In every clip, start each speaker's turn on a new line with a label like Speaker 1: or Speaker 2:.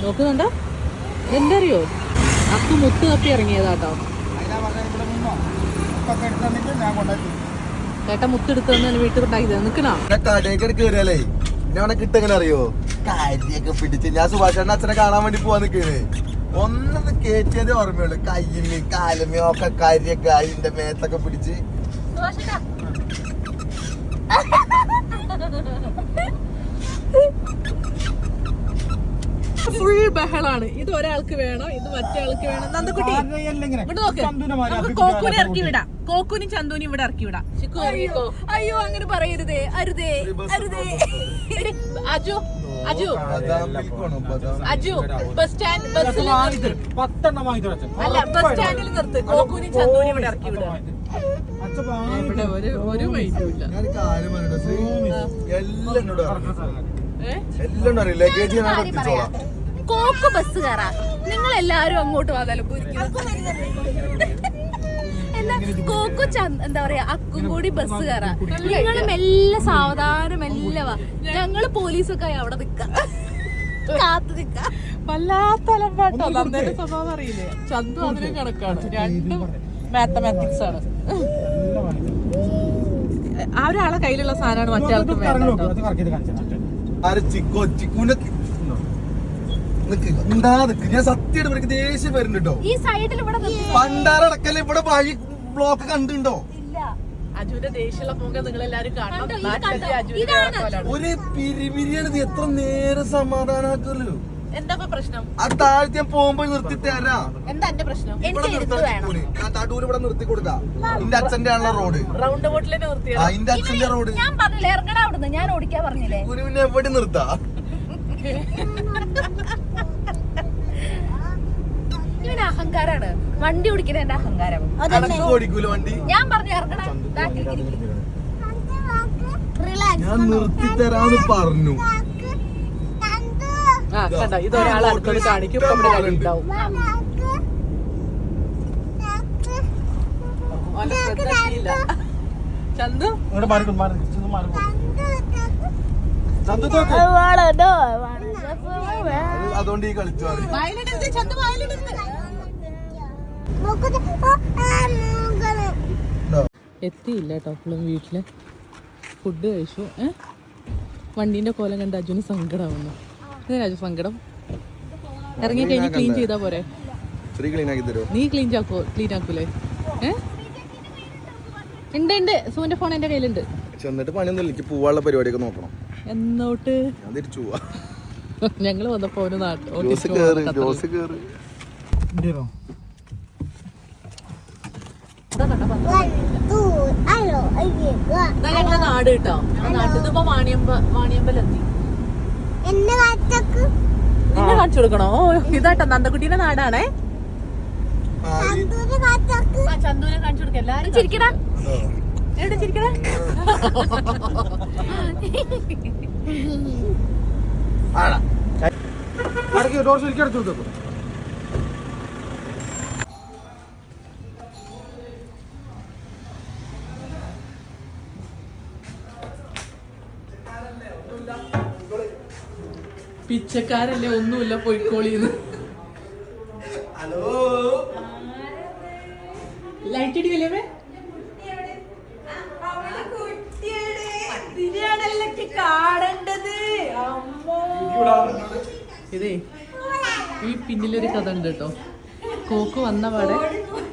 Speaker 1: നോക്കുന്നുണ്ടോ? എന്തറിയോ അപ്പു മുത്ത് തപ്പി ഇറങ്ങിയതാട്ടോ. ചേട്ടാ മുത്ത് എടുത്ത് തന്നെ വീട്ടിൽ ഉണ്ടാക്കി നിക്കണോ
Speaker 2: കടയൊക്കെ കയറിയാലേ കിട്ടെങ്ങനെ അറിയോ? കാര്യൊക്കെ പിടിച്ച്. ഞാൻ സുഭാഷേട്ടൻ അച്ഛനെ കാണാൻ വേണ്ടി പോവാൻ നിക്കണേ ഒന്നത് കേറ്റിയതേ ഓർമ്മയുള്ളൂ. കയ്യിമി കാലുമേ ഒക്കെ കാര്യൊക്കെ അതിന്റെ മേത്തൊക്കെ പിടിച്ച്.
Speaker 1: ഫുൾ ബഹളാണ്. ഇത് ഒരാൾക്ക് വേണം ഇത് മറ്റേൾക്ക് വേണം. നന്ദക്കുട്ടി ഇങ്ങോട്ട് നോക്ക്. നമുക്ക് കോക്കുനെ ഇറക്കി വിടാം. കോക്കുനും ചന്തുനും ഇവിടെ ഇറക്കി വിടാം. ചിക്കു
Speaker 3: അയ്യോ അങ്ങനെ പറയരുതേ അരുതേ അരുതേ.
Speaker 1: അജു അജു. അജു ബസ് സ്റ്റാൻഡ് ബസ്സിൽ അല്ല ബസ് സ്റ്റാൻഡിൽ നിർത്ത്. കോക്കുനും ചന്തുനും ഇവിടെ ഇറക്കി
Speaker 4: വിടാം.
Speaker 1: ഇവിടെ ഒരു ഒരു വൈദ്യുവും ഇല്ല.
Speaker 2: എല്ലാം എല്ലാം അറിയില്ല. ലഗേജ് ഞാൻ എത്തിച്ചോളാം
Speaker 3: കോക്ക് ബസ് കയറാ. നിങ്ങൾ എല്ലാരും അങ്ങോട്ട് വാതാലും എന്നാ കോക്കു ചന്ത എന്താ പറയാ അക്കും കൂടി ബസ് കയറാ. നിങ്ങൾ മെല്ലെ സാവധാനം മെല്ലെ വാ. ഞങ്ങൾ പോലീസൊക്കെ ആയി അവിടെ നിക്കാം. കാത്തു നിക്കാം.
Speaker 1: വല്ലാത്ത അലമ്പാട്ടോ. നന്ദന്റെ സ്വഭാവം അറിയില്ലേ? ചന്തു അതിന് കണക്കാണ് രണ്ടും മാത്തമാറ്റിക്സ് ആണ്. ആ ഒരാളെ കയ്യിലുള്ള സാധനമാണ് മറ്റേ ആൾക്ക് വേണ്ടത്
Speaker 2: ചിക്കോ ചിക്കുനെ നിക്ക്. എന്താ നിക്ക്? ഞാൻ സത്യമായിട്ട് എനിക്ക് ദേഷ്യം വരുന്നുണ്ടോ?
Speaker 3: ഈ സൈഡിൽ ഇവിടെ.
Speaker 2: പണ്ടാറടക്കല്ലേ ഇവിടെ വഴി ബ്ലോക്ക് കണ്ടുണ്ടോ
Speaker 3: ഇല്ല.
Speaker 1: അജുവിന്റെ ദേഷ്യമുള്ള മുഖം നിങ്ങൾ എല്ലാരും കാണണം
Speaker 2: ഒരു പിരിമിരിയാണ് ഇത് എത്ര നേരം സമാധാനാക്കല്ലോ
Speaker 1: എന്താ പ്രശ്നം?
Speaker 2: ആ താഴ്ത്തി ഞാൻ പോകുമ്പോ നിർത്തി തരാം.
Speaker 1: എന്താ എന്റെ പ്രശ്നം?
Speaker 2: തടൂര് ഇവിടെ നിർത്തി കൊടുക്കാം. എന്റെ അച്ഛന്റെ ആണല്ലോ റോഡ്.
Speaker 1: റൗണ്ട് ബോട്ടിലെ നിർത്തി
Speaker 2: എന്റെ അച്ഛന്റെ റോഡ്.
Speaker 3: ഞാൻ പറഞ്ഞില്ലേ ഇറങ്ങണ അവിടുന്ന്. ഞാൻ ഓടിക്കാൻ പറഞ്ഞില്ലേ?
Speaker 2: ഗുരുവിനെ എവിടെ നിർത്താ?
Speaker 3: ഇവന് അഹങ്കാരാണ്. വണ്ടി ഓടിക്കുന്ന എന്റെ അഹങ്കാരം. ഞാൻ പറഞ്ഞു
Speaker 2: ഞാൻ നിർത്തി തരാന്ന് പറഞ്ഞു.
Speaker 1: ആ കണ്ട? ഇത് ഒരാൾ അടുത്തത് കാണിക്കും. ഇപ്പൊ ഇവിടെ കയ്യിൽ ഉണ്ടാവും ഓന്റെ ശ്രദ്ധ ചന്തു
Speaker 4: മാറി. ചന്ദത്തോക്ക്
Speaker 2: അത് അതുകൊണ്ട് ഈ കളിച്ചു?
Speaker 1: എത്തിയില്ല കേട്ടോ അപ്പോഴും വീട്ടിൽ. ഫുഡ് കഴിച്ചു ഏ? വണ്ടീന്റെ കോലം കണ്ട് അജുന് സങ്കടമാവുന്നു എന്തിനാ അജു സങ്കടം. ഇറങ്ങി കഴിഞ്ഞ് ക്ലീൻ ചെയ്താ പോരെ? നീ ക്ലീൻ ആക്കോ ക്ലീൻ ആക്കൂലേ? ഏ? ഉണ്ട് ഉണ്ട് സുവിന്റെ ഫോൺ എന്റെ കയ്യിലുണ്ട്.
Speaker 2: ചെന്നിട്ട് പണിയൊന്നും എനിക്ക് പോവാനുള്ള പരിപാടിയൊക്കെ നോക്കണം.
Speaker 1: എന്നോട്ട്? ഞങ്ങൾ വന്നപ്പോ ഒരു നാട്ട്
Speaker 2: ജോസ് കേറ് ജോസ് കേറ്.
Speaker 4: ഇന്ത്യയിലോ
Speaker 1: ഞങ്ങളെ നാട് കേട്ടോ. ഞങ്ങളെ നാട് ഇതിപ്പോ വാണിയമ്പ വാണിയമ്പലെത്തി. നിന്നെ കാണിച്ചു കൊടുക്കണോ? ഇതാട്ടോ നന്ദക്കുട്ടീന്റെ നാടാണേ. ചന്തൂരെ കാണിച്ചു കൊടുക്കാം. എല്ലാരും
Speaker 3: ചിരിക്കടാ?
Speaker 1: എവിടെ ചിരിക്കണേ
Speaker 2: ആടാ.
Speaker 4: അടക്കി ഡോർ ശരിക്കും അടച്ചു കൊടുത്തു
Speaker 1: പിച്ചക്കാരല്ലേ ഒന്നുമില്ല പൊയ്ക്കോളിന്ന്. ഇതേ ഈ പിന്നിലൊരു കഥ ഉണ്ട് കേട്ടോ. കോക്ക് വന്ന പാടെ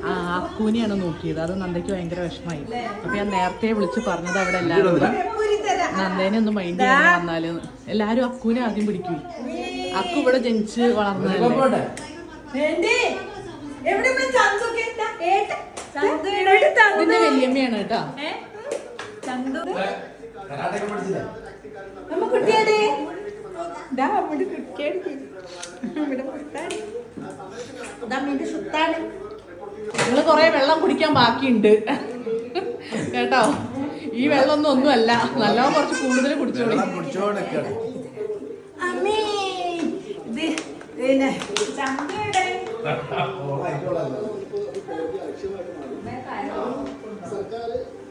Speaker 1: ആ അക്കൂനെയാണ് നോക്കിയത്. അത് നന്ദയ്ക്ക് ഭയങ്കര വിഷമായി അപ്പൊ ഞാൻ നേരത്തെ വിളിച്ച് പറഞ്ഞത് അവിടെ എല്ലാവരും നന്ദേനെ ഒന്ന് മൈൻഡ് ചെയ്യാൻ വന്നാൽ. എല്ലാരും അക്കൂനെ ആദ്യം പിടിക്കും അക്കു ഇവിടെ ജനിച്ച് വളർന്നതല്ലേ? ഇതിന്റെ വല്യമ്മയാണ് കേട്ടോ. നിങ്ങൾ കൊറേ വെള്ളം കുടിക്കാൻ ബാക്കിയുണ്ട്. കേട്ടോ? ഈ വെള്ളം ഒന്നും ഒന്നുമല്ല. നല്ലോണം കുറച്ച് കൂടുതൽ കുടിച്ചോളി.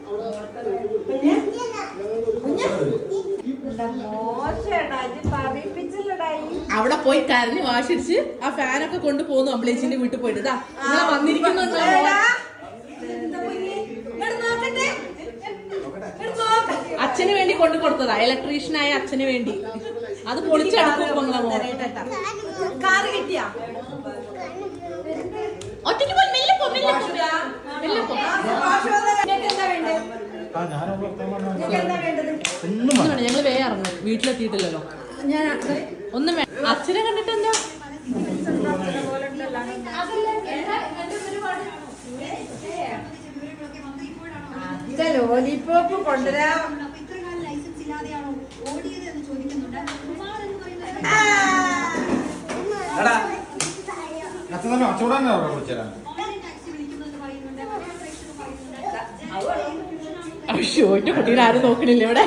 Speaker 1: അവിടെ പോയി കരഞ്ഞു വാശിച്ച് ആ ഫാനൊക്കെ കൊണ്ട് പോകുന്നു അമ്പിളേച്ചിന്റെ വീട്ടിൽ പോയിട്ട്. ഇതാ വന്നിരിക്കുന്നു. അച്ഛന് വേണ്ടി കൊണ്ടു കൊടുത്തതാ ഇലക്ട്രീഷ്യനായ അച്ഛന് വേണ്ടി. അത് പൊളിച്ചെടുക്കും.
Speaker 5: കാറ് കിട്ടിയാ?
Speaker 1: ഒറ്റയ്ക്ക് പോയി മെല്ലെ പോ മെല്ലെ പോ. മെല്ലെ പോ.
Speaker 5: നിങ്ങൾക്ക് എന്താ വേണ്ടത്?
Speaker 1: ഒന്നും വേണ്ട. ഞങ്ങൾ വേ ഇറങ്ങും വീട്ടിലെത്തിയിട്ടില്ലല്ലോ.
Speaker 5: ഞാൻ
Speaker 1: ഒന്നും വേണ്ട അച്ഛനെ കണ്ടിട്ട് എന്താ?
Speaker 5: ലോലിപോപ്പ് കൊണ്ടുവരാം.
Speaker 6: ഇത്രകാലം ലൈസൻസ് ഇല്ലാതെയാണോ ഓടിയത് എന്ന്
Speaker 1: അയ്യോ കുട്ടീനെ ആരും നോക്കണില്ല ഇവിടെ.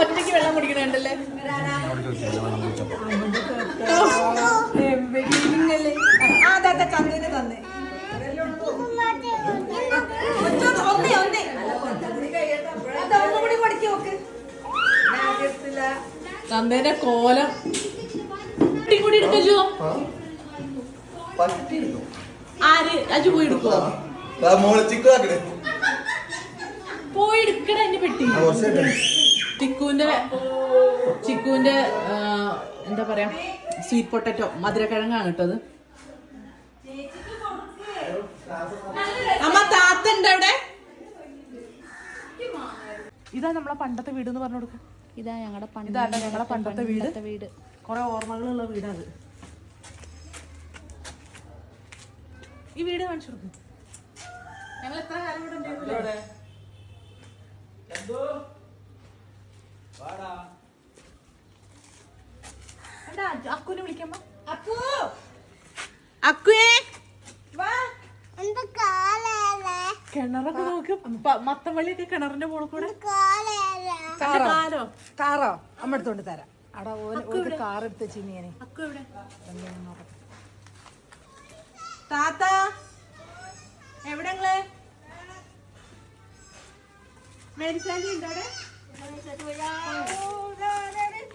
Speaker 1: ഒറ്റയ്ക്ക് വെള്ളം കുടിക്കണുണ്ടല്ലേ
Speaker 5: ചന്ദ്രന് തന്നെ. ഒറ്റ-.
Speaker 1: ചന്ദേന്റെ കോലം. കുട്ടി കൂടി എടുക്കോ ആര്? അജു പോയി എടുക്കോ പോയി എടുക്കണ എന്റെ പെട്ടി ചിക്കുവിന്റെ ചിക്കുവിന്റെ എന്താ പറയാ സ്വീറ്റ് പൊട്ടറ്റോ മധുരക്കിഴങ്ങാണ് കേട്ടത് അമ്മ താത്ത ഉണ്ട് അവിടെ? ഇതാ നമ്മളെ പണ്ടത്തെ വീട് എന്ന് പറഞ്ഞു കൊടുക്ക.
Speaker 3: ഇതാ ഞങ്ങളുടെ
Speaker 1: ഇതാണ്ട ഞങ്ങളെ പണ്ടത്തെ വീട്.
Speaker 3: വീട്.
Speaker 1: കുറെ ഓർമ്മകളുള്ള വീടാണ് ഈ വീട് കാണിച്ചു കൊടുക്കും. ഞങ്ങൾ എത്ര കാലം ഇവിടെ ഉണ്ടായിരുന്നില്ല ഇവിടെ എടാ, അജു- അക്കുനെ
Speaker 5: അക്കു!
Speaker 1: അക്കുവേ! കിണറൊക്കെ നോക്ക്. കിണറിന്റെ മോളിൽ കൂടെ.
Speaker 5: കാറോ?
Speaker 1: കാലോ
Speaker 5: കാറോ? അമ്മ എടുത്തോണ്ട് തരാം. അവിടെ ഒരു കാർ എടുത്ത്
Speaker 1: എവിടെ? താത്ത! എവിടെ മേരിശാലി ഉണ്ടോ അവിടെ അവിടെ മഴയൊക്കെ ഉണ്ടോ? ആ, മഴ വരാത്ത?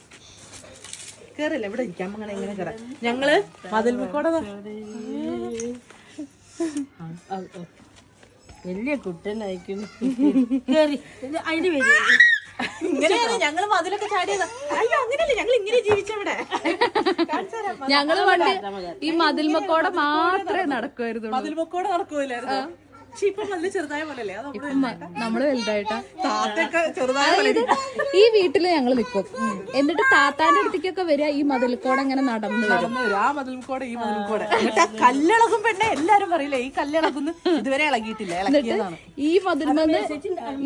Speaker 1: കേറില്ല ഇവിടെ ഇരിക്കാം. അങ്ങനെ എങ്ങനെ കയറാം ഞങ്ങൾ മതിൽ മുക്കോടെ
Speaker 5: വലിയ കുട്ടനായിക്കുന്നു കേറി.
Speaker 1: ഇങ്ങനെയാണ് ഞങ്ങൾ മതിലൊക്കെ ചാടിയതാ. അയ്യോ അങ്ങനെയല്ല ഞങ്ങൾ ഇങ്ങനെ ജീവിച്ചവിടെ
Speaker 3: ഞങ്ങൾ പണ്ട് ഈ മതിൽമക്കോടെ മാത്രമേ നടക്കുമായിരുന്നു
Speaker 1: മതിൽമക്കോടെ നടക്കൂലായിരുന്നു പക്ഷെ ഇപ്പൊ മതിൽ ചെറുതായ പോലല്ലേ അത് നമ്മൾ
Speaker 3: നമ്മൾ വലുതായിട്ടാ.
Speaker 1: താത്തൊക്കെ ചെറുതായ പോലെ
Speaker 3: ഈ വീട്ടിൽ ഞങ്ങൾ നിക്കും. എന്നിട്ട് താത്താന്റെ അടുത്തേക്കൊക്കെ വരിക ഈ മതിൽക്കോടെ ഇങ്ങനെ നടന്നു വരും.
Speaker 1: നടന്നു വരും. ആ മതിൽക്കോടെ ഈ മതിൽക്കോടെ. എന്നിട്ട് ആ കല്ലിളകും പെണ്ണെ എല്ലാരും പറയില്ലേ ഈ കല്ലിളകുന്നു ഇതുവരെ ഇളകിയിട്ടില്ല ഇളക്കിയതാണ്.
Speaker 3: ഈ മതിൽമന്ന്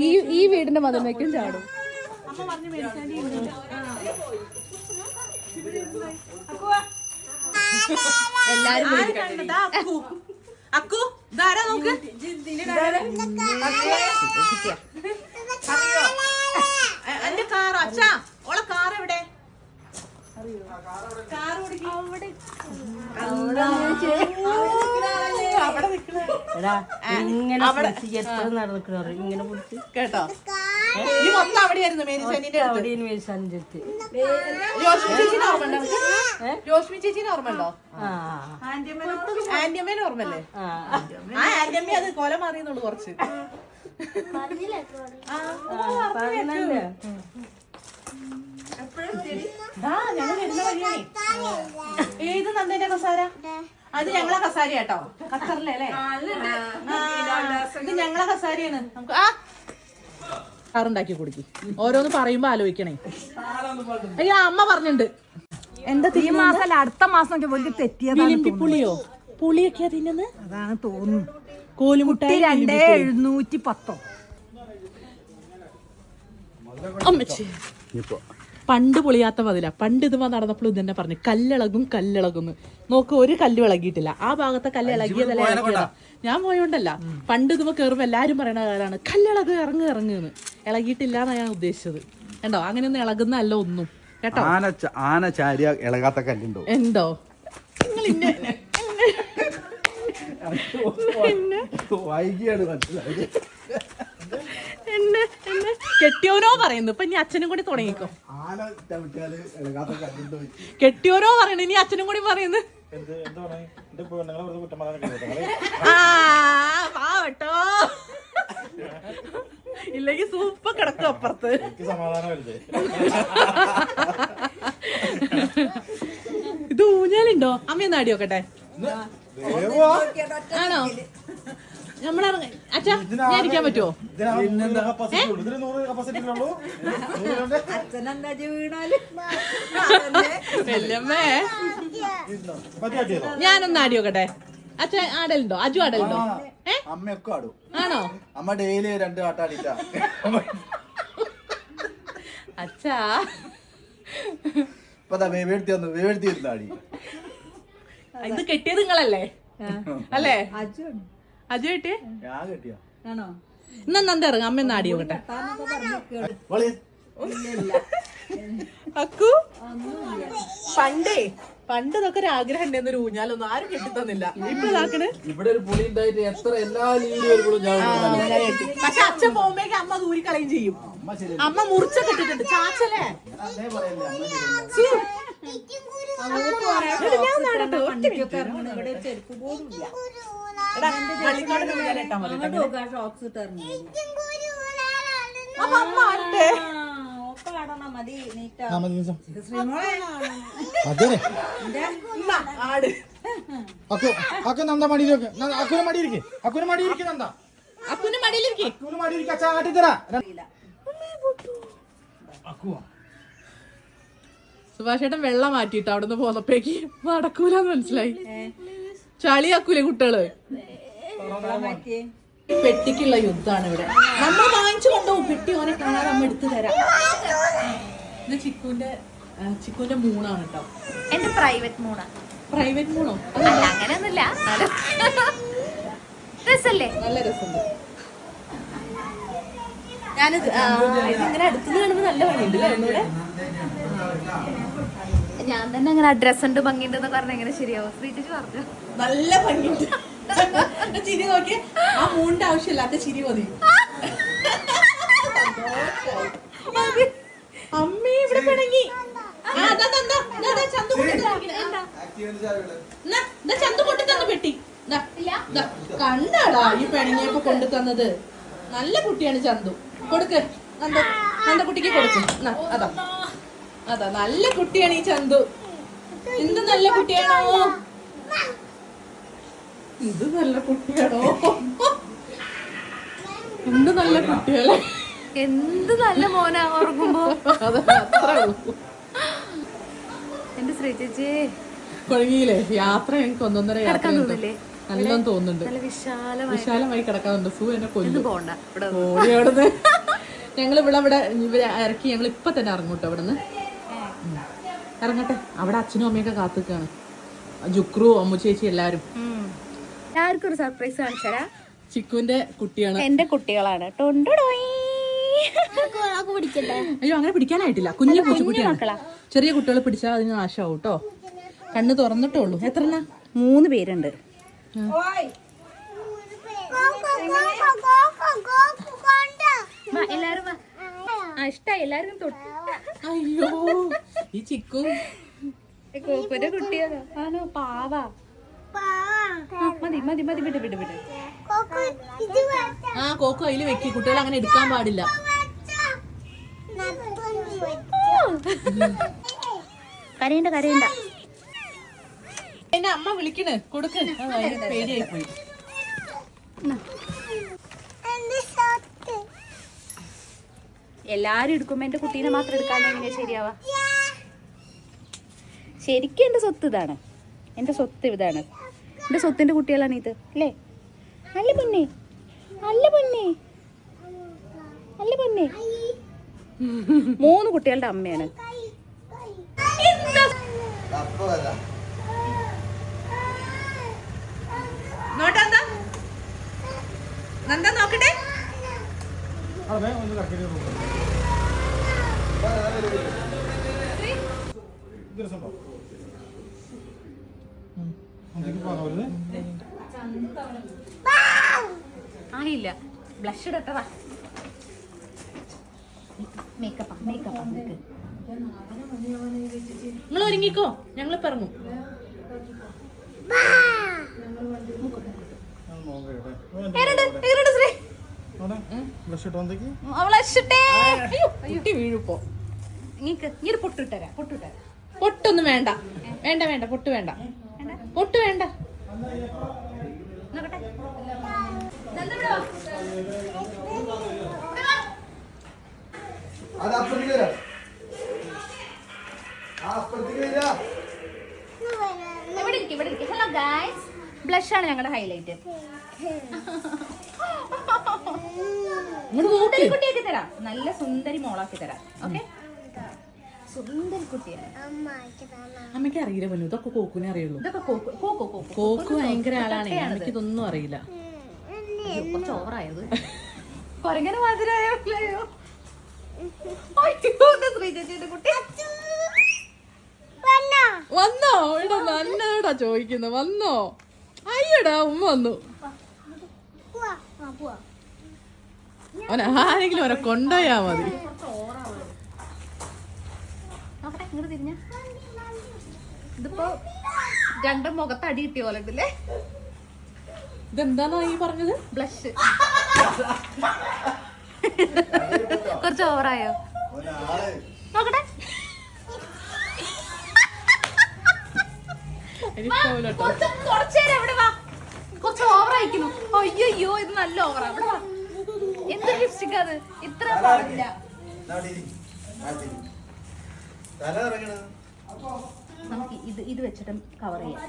Speaker 3: ഈ ഈ വീടിന്റെ മതിലേക്കും ചാടും.
Speaker 1: അമ്മ പറഞ്ഞു മേടിച്ചാണ്ടി.
Speaker 3: എല്ലാരും
Speaker 1: അക്കു. അക്കു. ഇതാരാ നോക്ക്? എന്റെ കാർ അച്ഛാ ഓളെ കാർ എവിടെ? കാർ അവിടെ അവിടെ നിക്കണ
Speaker 5: ഇങ്ങനെ എത്ര നടന്നിക്കണോ ഇങ്ങനെ പിടിച്ച്
Speaker 1: കേട്ടോ. ഈ മൊത്തം അവിടെയായിരുന്നു മേരിച്ചാനിന്റെ അടുത്ത്.
Speaker 5: അവിടെ അടുത്ത്.
Speaker 1: രോഷ്മി ചേച്ചിനെ ഓർമ്മ രോഷ്മി ചേച്ചിനെ ഓർമ്മ ഉണ്ടോ
Speaker 5: ആ.
Speaker 1: ആന്റിയമ്മേനെ ഓർമ്മല്ലേ
Speaker 5: ആ.
Speaker 1: ആ ആന്റിയമ്മ അത് കൊല മാറിയെന്നുള്ളു കുറച്ച്. ആ,
Speaker 5: പറഞ്ഞല്ലേ?
Speaker 1: ഞങ്ങൾ വരുന്ന വഴിയാണേ. ഏത് നന്ദന്റെ കസാര? അത് ഞങ്ങളെ കസാര കേട്ടോ ഖത്തറിലെ അല്ലേ? ഇത് ഞങ്ങളെ കസാരയാണ്. നമുക്ക് ആ. കാറുണ്ടാക്കി കൊടുക്കി. ഓരോന്ന് പറയുമ്പോ ആലോചിക്കണേ. അയ്യോ അമ്മ പറഞ്ഞിട്ടുണ്ട് എന്താ
Speaker 5: ഈ മാസം അല്ല അടുത്ത മാസം വലിയ തെറ്റിയതാണ്
Speaker 1: പുളിയോ? പുളിയൊക്കെയാ തിന്നുന്നത്
Speaker 5: അതാണ് തോന്നുന്നു.
Speaker 1: കോലുമുട്ടായി
Speaker 5: രണ്ടേ എഴുന്നൂറ്റി പത്തോ.
Speaker 1: അമ്മച്ചി. പണ്ട് പൊളിയാത്ത മതില. പണ്ട് ഇതുമാ നടന്നപ്പോൾ ഇത് തന്നെ പറഞ്ഞു. കല്ലിളകും കല്ലിളകും. നോക്ക് ഒരു കല്ല് ഇളകിയിട്ടില്ല. ആ ഭാഗത്തെ കല്ല് ഇളകിയതല്ല ഇളകിയതാ ഞാൻ പോയോണ്ടല്ല. പണ്ട് ഇതുമ്പോ കയറുമ്പോ എല്ലാരും പറയണ കാലാണ് കല്ലിളക് ഇറങ്ങ് ഇറങ്ങുന്നു ഇളകിയിട്ടില്ല എന്നാ ഞാൻ ഉദ്ദേശിച്ചത്. കണ്ടോ? അങ്ങനെയൊന്നും ഇളകുന്നല്ല ഒന്നും. കേട്ടോ?
Speaker 4: ആന ആന ചാരിയ ഇളകാത്ത കല്ലുണ്ടോ?
Speaker 1: എന്തോ? നിങ്ങൾ ഇന്നെ
Speaker 4: വൈകിയാണ് മനസ്സിലായത്.
Speaker 1: എന്നെ എന്നെ കെട്ടിയോരോ പറയുന്നു. ഇപ്പൊ ഇനി അച്ഛനും കൂടി തുടങ്ങിക്കോ. കെട്ടിയോരോ പറയണു ഇനി അച്ഛനും കൂടി പറയുന്നു.
Speaker 4: എന്ത് എന്താ പറയുക എന്റെ പെണ്ണുങ്ങളെ വെറുതെ കുറ്റം പറയാൻ
Speaker 1: ആ പാവട്ടോ. ഇല്ലെങ്കിൽ സൂപ്പർ കിടക്കും അപ്പുറത്ത്. ഇത് ഊഞ്ഞാലുണ്ടോ? അമ്മയൊന്ന് ആടി നോക്കട്ടെ ആണോ? അച്ഛാ ഞാൻ ഇരിക്കാൻ പറ്റുമോ ഞാനൊന്ന് ആടി നോക്കട്ടെ അച്ഛൻ ആടലുണ്ടോ? അജു ആടലുണ്ടോ?
Speaker 4: അമ്മയൊക്കെ ആടും.
Speaker 1: ആണോ?
Speaker 4: അമ്മ ഡെയിലി രണ്ട് ആട്ടാടിട്ടാ
Speaker 1: അച്ഛാ.
Speaker 4: ഇപ്പൊ വേവെടുത്തി വന്നു. വേവെടുത്തി ഇരുന്നാടി
Speaker 1: ഇത് കെട്ടിയത് നിങ്ങളല്ലേ? അല്ലേ?
Speaker 5: അജു
Speaker 1: അജു കെട്ടിയേ?
Speaker 5: ആണോ?
Speaker 1: എന്നാ നന്ദ ഇറങ്ങാം അമ്മ ഒന്ന് ആടി നോക്കട്ടെ. അക്കു? പണ്ടേ പണ്ട് ഇതൊക്കെ ഒരു ആഗ്രഹം ഉണ്ടായിരുന്ന ഒരു ഊഞ്ഞാലൊന്നും ആരും കെട്ടിത്തന്നില്ല. ഇപ്പൊ ഇതാക്കണേ?
Speaker 2: ഇവിടെ ഒരു പുളി ഉണ്ടായിട്ട് എത്ര എല്ലാ
Speaker 1: പക്ഷെ അച്ഛൻ പോകുമ്പോഴേക്ക് അമ്മ ദൂരി കളയും ചെയ്യും. അമ്മ മുറിച്ച കെട്ടിട്ടുണ്ട് ചാച്ചലേ
Speaker 4: അതേ പറയല്ലേ അമ്മ ശരിയല്ല.
Speaker 1: എടി, ഞാൻ നടട്ടെ, ഒറ്റ
Speaker 4: മടിയിലേക്ക്. അക്കുന മടിയിരിക്കെ അക്കുന മടിയിരിക്കെ നന്ദ.
Speaker 1: മടിയിലിരിക്കേ
Speaker 4: അക്കുന മടിയിരിക്കെ അച്ഛാ ആട്ടിത്തരാ അക്കുവാ.
Speaker 1: സുഭാഷേട്ടൻ വെള്ളം മാറ്റിയിട്ട് അവിടുന്ന് പോന്നപ്പോഴേക്ക് നടക്കൂലെന്ന് മനസ്സിലായി. ചളി ആക്കൂലേ
Speaker 5: കുട്ടികൾ?
Speaker 1: പെട്ടിക്കുള്ള യുദ്ധമാണ് ഇവിടെ. നമ്മൾ വാങ്ങിച്ചു കൊണ്ടുപോകും. പെട്ടി ഓനെ കാണാതെ അമ്മ എടുത്തു തരാം. ഇത് ചിക്കുന്റെ ചിക്കുന്റെ മൂണാണ് കേട്ടോ
Speaker 3: എന്റെ പ്രൈവറ്റ് മൂണാ.
Speaker 1: പ്രൈവറ്റ് മൂണോ?
Speaker 3: അങ്ങനെയൊന്നുമില്ല. രസല്ലേ
Speaker 1: നല്ല രസമുണ്ട്. ഞാനിത് ഇങ്ങനെ ഇതിങ്ങനെ അടുത്തുനിന്ന് കാണുമ്പോൾ നല്ല ഭംഗിയുണ്ട് അല്ലേ ഒന്നുകൂടെ?
Speaker 3: ഞാൻ തന്നെ അങ്ങനെ അഡ്രസ് ഉണ്ട് ഭംഗിയുണ്ടെന്ന് പറഞ്ഞ എങ്ങനെ ശരിയാവും? ശ്രീജിച്ച് പറഞ്ഞു?
Speaker 1: നല്ല ഭംഗിയുണ്ട്. ചിരി നോക്കി. ആ മൂണിന്റെ ആവശ്യമില്ലാത്ത ചിരി മതി. അമ്മി ഇവിടെ പിണങ്ങി. ചന്തു? എന്നാ, കൊണ്ടു തന്നു പെട്ടി. കണ്ടാടാ ഈ പിണങ്ങിയപ്പോ കൊണ്ടു തന്നത്. നല്ല കുട്ടിയാണ് ചന്തു. കൊടുക്ക്. നന്ദ നന്ദ കുട്ടിക്ക് കൊടുക്ക്. എന്നാ, അതാ. അതാ നല്ല കുട്ടിയാണ് ഈ ചന്തു. എന്ത് നല്ല കുട്ടിയാണോ? ഇത് നല്ല കുട്ടിയാണോ? എന്ത് നല്ല കുട്ടിയല്ലേ?
Speaker 3: എന്ത് നല്ല മോനാ ഉറങ്ങുമ്പോ. എന്റെ ശ്രീചേച്ചി
Speaker 1: കൊഴങ്ങിയില്ലേ? യാത്ര എനിക്ക് ഒന്നൊന്നര യാത്ര നല്ലോണം തോന്നുന്നുണ്ട്.
Speaker 3: നല്ല വിശാലമായി
Speaker 1: കിടക്കാറുണ്ട് സൂ എന്നെ
Speaker 3: കൊല്ലു.
Speaker 1: കൊല്ലും
Speaker 3: പോണ്ട. ഇവിടെ
Speaker 1: ഓടി അവിടുന്ന്. ഞങ്ങൾ ഇവിടെ ഇവിടെ ഇവരെ ഇറക്കി. ഞങ്ങൾ ഇപ്പൊ തന്നെ ഇറങ്ങൂട്ടോ അവിടുന്ന് ഉം. ഇറങ്ങട്ടെ അവിടെ അച്ഛനും അമ്മയൊക്കെ കാത്തുക്കാണ് ജുക്രു അമ്മു ചേച്ചി എല്ലാരും
Speaker 3: എല്ലാവർക്കും ഒരു സർപ്രൈസ് കാണിച്ചരാ
Speaker 1: ചിക്കുവിന്റെ കുട്ടിയാണ്
Speaker 3: എന്റെ കുട്ടികളാണ്
Speaker 1: അയ്യോ അങ്ങനെ പിടിക്കാനായിട്ടില്ല കുഞ്ഞു പൂച്ചക്കുട്ടിയാണ്. ചെറിയ കുട്ടികൾ പിടിച്ചാൽ അതിന് നാശമാവും കേട്ടോ കണ്ണ് തുറന്നിട്ടേ ഉള്ളൂ എത്ര
Speaker 3: മൂന്ന് പേരുണ്ട് എല്ലാരും ഇഷ്ടായി എല്ലാരും തൊട്ട്
Speaker 1: അയ്യോ ഈ ചിക്കു.
Speaker 3: കോക്കുന്റെ കുട്ടിയാണോ ആണോ? പാവാ. ആ, മതി മതി മതി വിട്ട് വിട്ട് വിട്ട്
Speaker 1: ആ കോക്കു അതിൽ വെക്കി. കുട്ടികൾ അങ്ങനെ എടുക്കാൻ പാടില്ല.
Speaker 3: കരയണ്ട കരയണ്ട.
Speaker 1: എന്നെ അമ്മ വിളിക്കണേ. കൊടുക്ക്. പേടിയായി പോയി
Speaker 3: എല്ലാരും എടുക്കുമ്പോ എന്റെ കുട്ടീനെ മാത്രം എടുക്കാൻ എങ്ങനെയാ ശരിയാവാ? ശരിക്കും എന്റെ സ്വത്ത് ഇതാണ്. എന്റെ സ്വത്ത് ഇതാണ്. എന്റെ സ്വത്തിന്റെ കുട്ടികളാണ് ഇത് അല്ലേ? അല്ല പൊന്നെ. അല്ല പൊന്നെ. അല്ല പൊന്നെ. മൂന്ന് കുട്ടികളുടെ അമ്മയാണ്.
Speaker 5: നോട്ടെന്താ? നന്ദ നോക്കട്ടെ?
Speaker 4: അതെ ഒന്ന്
Speaker 3: ആയില്ല ബ്ലഷ് ഇടട്ടതാ മേക്കപ്പാ മേക്കപ്പാ
Speaker 1: നിങ്ങൾ ഒരുങ്ങിക്കോ. ഞങ്ങൾ പറഞ്ഞു
Speaker 3: ശ്രീ.
Speaker 1: കുട്ടി വീഴുപ്പോ.
Speaker 3: നീക്ക് നീ ഒരു പൊട്ടിട്ടരാ പൊട്ടിട്ടരാ
Speaker 1: പൊട്ടൊന്നും വേണ്ട. വേണ്ട വേണ്ട പൊട്ട് വേണ്ട. പൊട്ട് വേണ്ട.
Speaker 3: ഹലോ ഗായ്സ് ബ്ലഷ് ആണ് ഞങ്ങളുടെ ഹൈലൈറ്റ് സുന്ദരി കുട്ടിയാക്കി തരാം. നല്ല സുന്ദരി മോളാക്കി തരാം. ഓക്കെ? സുന്ദരി കുട്ടിയാണ്.
Speaker 1: അമ്മയ്ക്ക് അറിയില്ല ഇതൊക്കെ കോക്കുനെ അറിയുള്ളൂ.
Speaker 3: ഇതൊക്കെ കോക്കോ കോക്കോ കോക്കോ
Speaker 1: കോക്ക് ഭയങ്കര ആളാണ്.
Speaker 3: അമ്മയ്ക്ക്
Speaker 1: എനിക്ക് ഇതൊന്നും അറിയില്ല.
Speaker 3: കുറച്ച് ഓവറായത്. കൊരങ്ങനെ ശ്രീചേച്ചിയുടെ കുട്ടി.
Speaker 1: വന്നോ? ഇവിടെ നല്ലടാ ചോദിക്കുന്നു. വന്നോ? അയ്യടാ ഉമ്മ വന്നു. അവൻ ആരെങ്കിലും അവനെ കൊണ്ടുപോയാ മതി.
Speaker 3: ഇതിപ്പോ രണ്ടും മുഖത്ത് അടി കിട്ടിയ പോലെ ഉണ്ടല്ലേ?
Speaker 1: ഇതെന്താണോ ഈ പറഞ്ഞത്?
Speaker 3: ബ്ലഷ്. കുറച്ച് ഓവറായോ? നോക്കട്ടെ. കുറച്ചേരം ഇവിടെ വാ? കുറച്ച് ഓവറായിരിക്കുന്നു. അയ്യോ ഇത് നല്ല ഓവറാ. ഇവിടെ വാ. എന്ത് ലിപ്സ്റ്റിക് അത്? ഇത്ര പാടില്ല നമുക്ക് ഇത് ഇത് വെച്ചിട്ട് കവർ ചെയ്യാം.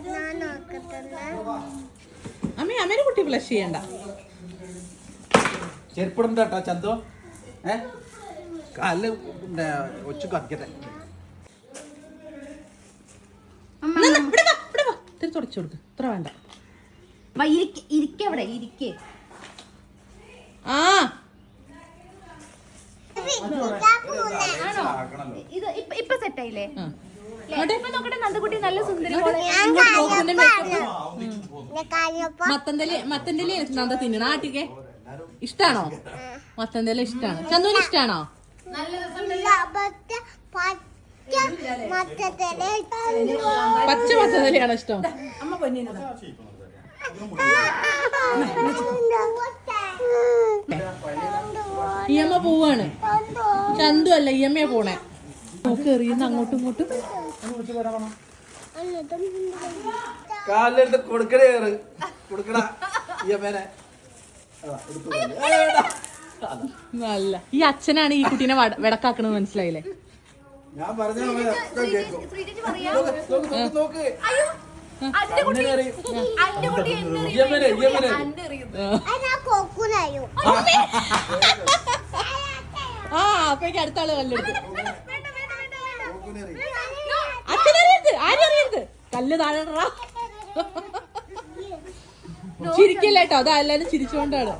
Speaker 1: അമ്മ അമ്മേനെ കുട്ടി ബ്ലഷ് ചെയ്യണ്ട.
Speaker 7: ചെരുപ്പിടണ്ട കേട്ടോ ചന്തു. ഏ? കാൽ ഒച്ച കത്തിക്കട്ടെ
Speaker 1: വാ. കൊടുക്ക്. ഇത്ര വേണ്ട.
Speaker 3: ഇരിക്കേ ഇരിക്ക് ഇരിക്ക അവിടെ ഇരിക്കേ.
Speaker 1: ആ
Speaker 3: ഇത് ഇപ്പൊ ഇപ്പൊ സെറ്റ് ആയില്ലേ? നോക്കട്ടെ നന്ദകുട്ടി നല്ല സുന്ദരി.
Speaker 1: മത്തന്തൽ മത്തന്തൽ നന്ദ തിന്നണ ആട്ടിക്കെ ഇഷ്ടാണോ മത്തന്തല ഇഷ്ടാണ് ചന്ദുവിന് ഇഷ്ടാണോ പച്ച മത്തന്തലയാണോ ഇഷ്ടം ഈ അമ്മ പോവാണ് ചന്തു അല്ല ഈ അമ്മയാ പോണേ നോക്ക് എറിയുന്ന അങ്ങോട്ടും ഇങ്ങോട്ടും
Speaker 7: കാലിലെടുത്ത് കൊടുക്കണേ കൊടുക്കണ ഈ അമ്മേനെ.
Speaker 1: നല്ല ഈ അച്ഛനാണ് ഈ കുട്ടീനെ വിടക്കാക്കണത് വെടക്കാക്കണത് മനസ്സിലായില്ലേ
Speaker 7: ഞാൻ പറഞ്ഞ
Speaker 3: അന്റെ കുട്ടി. അന്റെ കുട്ടി
Speaker 1: ആ അപ്പേക്ക് അടുത്ത ആൾ കല്ലെടുത്തു. അച്ഛനറിയരുത് ആരും അറിയരുത്? കല്ല് താഴെ ചിരിക്കില്ല കേട്ടോ അത് എല്ലാരും ചിരിച്ചുകൊണ്ടാണ്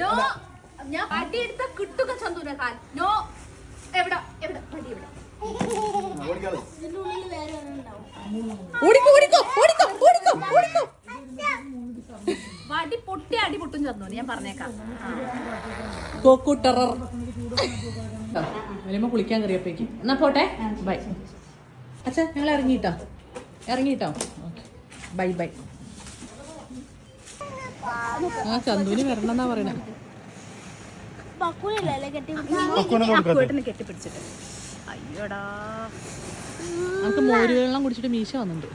Speaker 3: നോ. ഞാൻ പടി എടുത്ത കിട്ടുക ചന്തുനെ കാൽ നോ. എവിടെ? എവിടെ? പടി എവിടെ.
Speaker 1: ഓടിക്കോ ഓടിക്കോ ഓടിക്കോ ഓടിക്കോ ഓടിക്കോ.
Speaker 3: വടി പൊട്ടി അടി പൊട്ടും ചന്തു ഞാൻ പറഞ്ഞേക്കാം.
Speaker 1: കോക്കു ടെറർ വരുമ്പോ കുളിക്കാൻ കറിയപ്പേക്ക് എന്നാ പോട്ടെ? ബൈ. അച്ഛാ ഞങ്ങൾ ഇറങ്ങിട്ടോ ഇറങ്ങിട്ടോ ബൈ ബൈ. ആ ചന്ദുവിന് വരണം എന്നാ പറയണേ
Speaker 3: കെട്ടിപ്പിടിച്ചിട്ട്. അയ്യോടാ.
Speaker 1: നമുക്ക് മോര് വെള്ളം കുടിച്ചിട്ട് മീശ വന്നിട്ടുണ്ട്.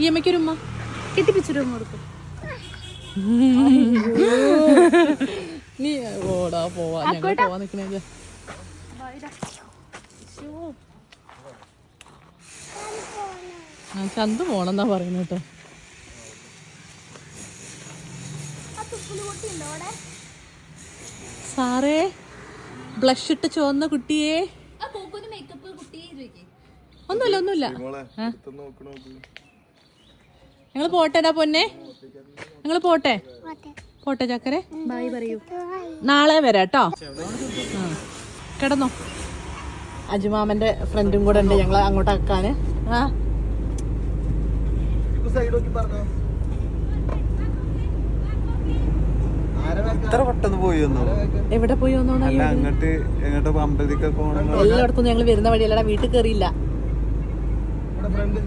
Speaker 1: ഈ അമ്മയ്ക്കൊരു ഉമ്മ.
Speaker 3: കെട്ടിപ്പിച്ചിട്ട് കൊടുക്കും.
Speaker 1: നീ ഓടാ പോവാ. ഞങ്ങൾ പോവാൻ നിക്കണേ ആ ചന്തു പോണെന്നാ പറയുന്നത് കേട്ടോ. സാറേ ബ്ലഷ് ഇട്ട് ചുവന്ന കുട്ടിയെ
Speaker 3: ആ കോക്കുന് മേക്കപ്പ് കുട്ടിയെ ചോദിക്കേ
Speaker 1: ഒന്നുമില്ല ഒന്നുമില്ല.
Speaker 2: നിങ്ങൾ പോട്ടേടാ
Speaker 1: ഞങ്ങൾ പൊന്നെ. ഞങ്ങൾ പോട്ടെ. പോട്ടെ. ചക്കരെ. ബായ് പറയൂ. നാളെ വരാട്ടോ. കിടന്നോ. അജുമാമന്റെ ഫ്രണ്ടും കൂടെ ഉണ്ട് ഞങ്ങൾ അങ്ങോട്ട് ആക്കാന് ആ.
Speaker 8: ഇത്ര പെട്ടെന്ന് പോയി വന്നു?
Speaker 1: എവിടെ പോയി വന്നോ
Speaker 8: അല്ല അങ്ങോട്ട് എങ്ങോട്ട് അമ്പലത്തിക്കൊക്കെ പോകണം
Speaker 1: എല്ലായിടത്തും ഞങ്ങൾ വരുന്ന വഴിയല്ലടാ വീട്ടിൽ കയറിയില്ല
Speaker 2: ഫ്രണ്ട്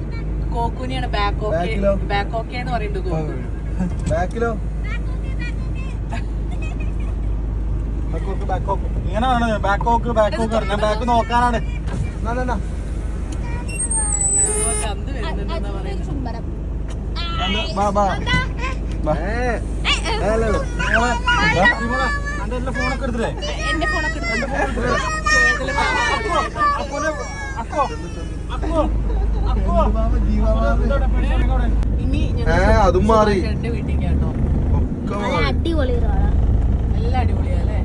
Speaker 1: കോക്കൂനിയാണ് ബാക്ക് ഓക്കെ
Speaker 2: ബാക്കിലോ?
Speaker 1: ബാക്ക് ഓക്കെ എന്ന് പറയുന്നത് കോക്കു
Speaker 2: ബാക്കിലോ
Speaker 4: ബാക്കോക്ക് ബാക്കോക്ക് ഇങ്ങനെയാണ്. ബാക്കോക്ക് ബാക്കോക്ക് ഞാൻ ബാക്ക് നോക്കാനാണ്.
Speaker 2: നാ, നാ, നാ.
Speaker 1: ചന്ത് വരുന്നുണ്ടെന്നാ പറയുന്നത്.
Speaker 3: ചുംബനം.
Speaker 4: ബാ ബാ
Speaker 2: ഏ, ഹലോ.
Speaker 4: അന്റെ എല്ലാ ഫോണൊക്കെ എടുത്തില്ലേ?
Speaker 1: എന്റെ ഫോണൊക്കെ എടുത്തു
Speaker 4: അക്കോ അക്കോ അക്കോ
Speaker 2: ഏ, അതും മാറി. ഒക്കെ
Speaker 3: നല്ല. അടിപൊളി
Speaker 1: എല്ലാം അടിപൊളിയാ അല്ലേ